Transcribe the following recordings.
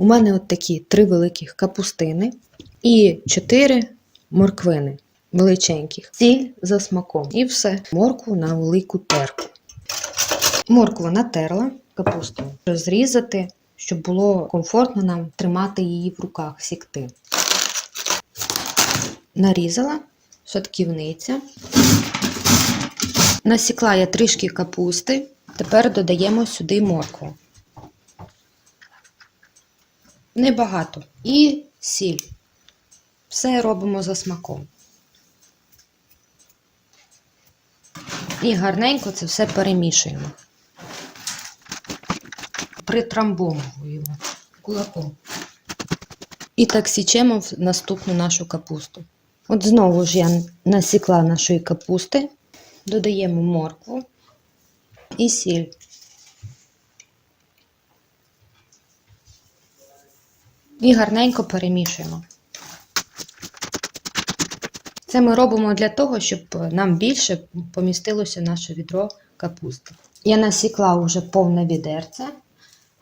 У мене от такі три великих капустини і чотири морквини величеньких. Сіль за смаком. І все. Моркву на велику терку. Моркву натерла, капусту розрізати, щоб було комфортно нам тримати її в руках, сікти. Нарізала шатківниця. Насікла я трішки капусти. Тепер додаємо сюди моркву. Небагато. І сіль. Все робимо за смаком. І гарненько це все перемішуємо. Притрамбовуємо кулаком. І так січемо в наступну нашу капусту. От знову ж я насікла нашої капусти, додаємо моркву і сіль. І гарненько перемішуємо. Це ми робимо для того, щоб нам більше помістилося наше відро капусти. Я насікла вже повне відерце.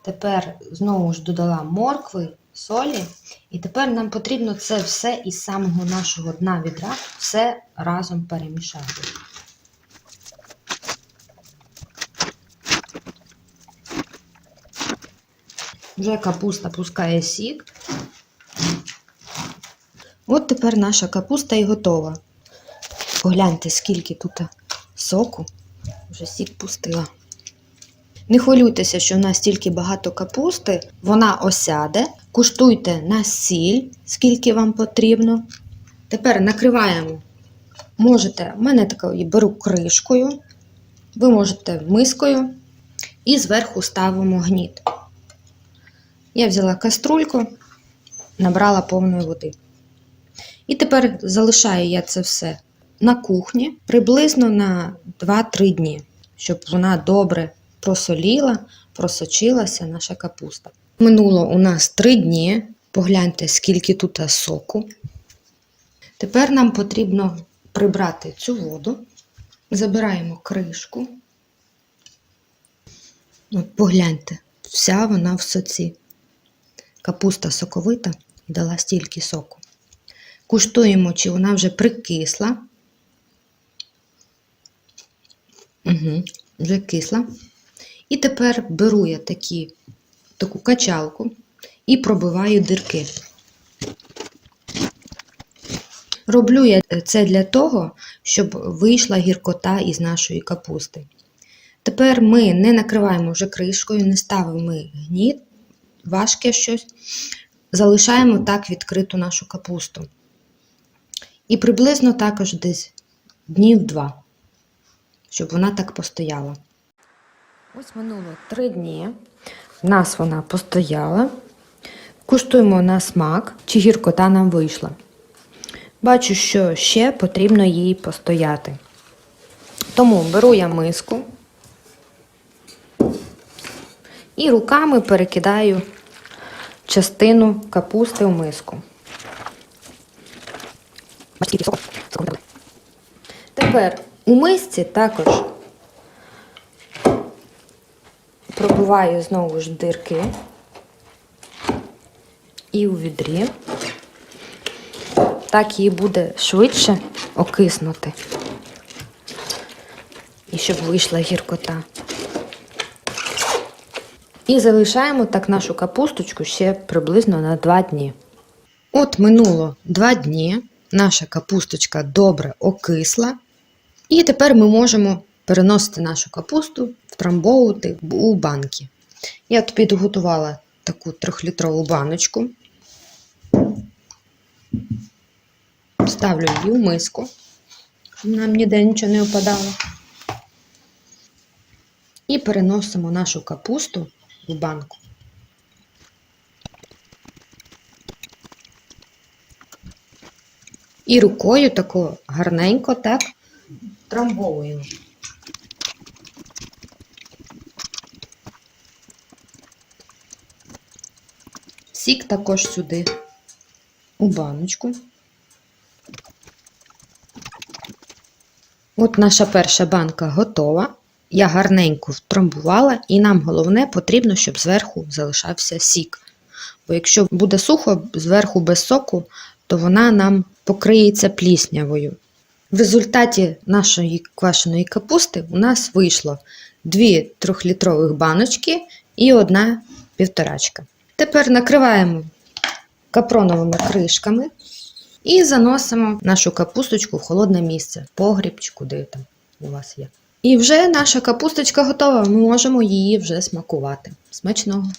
Тепер знову ж додала моркви, солі. І тепер нам потрібно це все із самого нашого дна відра все разом перемішати. Вже капуста пускає сік. От тепер наша капуста і готова. Погляньте, скільки тут соку. Вже сік пустила. Не хвилюйтеся, що в нас стільки багато капусти, вона осяде. Куштуйте на сіль, скільки вам потрібно. Тепер накриваємо. Можете, в мене такою беру кришкою, ви можете мискою і зверху ставимо гніт. Я взяла каструльку, набрала повної води. І тепер залишаю я це все на кухні приблизно на 2-3 дні, щоб вона добре просоліла, просочилася наша капуста. Минуло у нас 3 дні. Погляньте, скільки тут соку. Тепер нам потрібно прибрати цю воду. Забираємо кришку. От погляньте, вся вона в соці. Капуста соковита і дала стільки соку. Куштуємо, чи вона вже прикисла. Угу, вже кисла. І тепер беру я такі, таку качалку і пробиваю дирки. Роблю я це для того, щоб вийшла гіркота із нашої капусти. Тепер ми не накриваємо вже кришкою, не ставимо гніт, важке щось. Залишаємо так відкриту нашу капусту. І приблизно також десь днів два, щоб вона так постояла. Ось минуло три дні. В нас вона постояла. Куштуємо на смак, чи гіркота нам вийшла. Бачу, що ще потрібно їй постояти. Тому беру я миску і руками перекидаю частину капусти в миску. Тепер у мисці також пробиваю знову ж дирки і у відрі. Так її буде швидше окиснути. І щоб вийшла гіркота. І залишаємо так нашу капусточку ще приблизно на 2 дні. От минуло 2 дні. Наша капусточка добре окисла. І тепер ми можемо переносити нашу капусту, втрамбовувати у банки. Я тут підготувала таку трьохлітрову баночку. Ставлю її в миску, щоб нам ніде нічого не опадало. І переносимо нашу капусту в банку. І рукою тако гарненько так трамбовуємо. Сік також сюди у баночку. От наша перша банка готова. Я гарненько втрамбувала, і нам головне потрібно, щоб зверху залишався сік. Бо якщо буде сухо зверху без соку, то вона нам покриється пліснявою. В результаті нашої квашеної капусти у нас вийшло дві трьохлітрових баночки і одна півторачка. Тепер накриваємо капроновими кришками і заносимо нашу капусточку в холодне місце, погріб чи куди там у вас є. І вже наша капусточка готова, ми можемо її вже смакувати. Смачного!